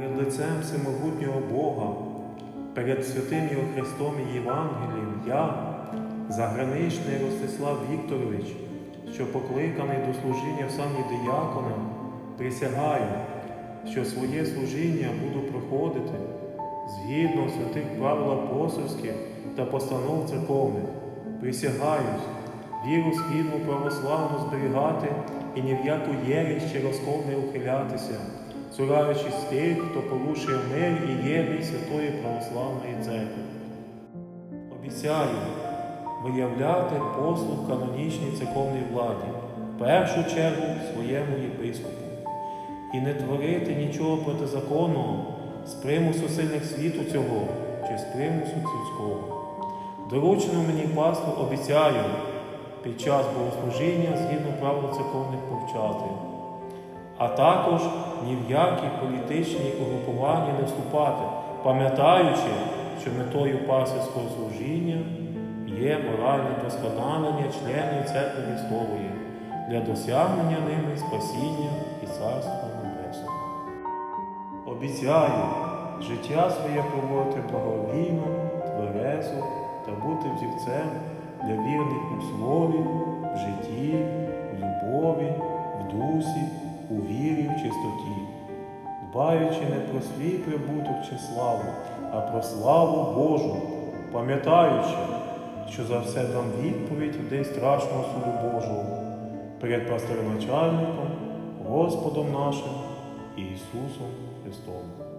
перед лицем всемогутнього Бога, перед святим Його Христом і Євангелієм я, заграничний Ростислав Вікторович, що покликаний до служіння в сані диякона, присягаю, що своє служіння буду проходити згідно святих правил апостольських та постанов церковних. Присягаюсь, віру східну православну зберігати і ні в яку єресь чи розкол не ухилятися, цураючись тих, хто порушує мир і єрність Святої Православної Церкви. Обіцяю виявляти послуг канонічній церковній владі, в першу чергу своєму єпископу, і не творити нічого протизаконного з примусу сильних світу цього чи з примусу сільського. Доручено мені паству обіцяю під час богослужіння згідно правил церковних повчати, а також ні в які політичні угрупування не вступати, пам'ятаючи, що метою пасівського служіння є моральне досконалення членів церкви Христової для досягнення ними спасіння і царства небесного. Обіцяю життя своє проводити благовійно, тверезо та бути взірцем для вірних у слові, в житті, в любові, в дусі, у вірі, в чистоті, дбаючи не про свій прибуток чи славу, а про славу Божу, пам'ятаючи, що за все дам відповідь в день страшного суду Божого перед пастирначальником, Господом нашим Ісусом Христом.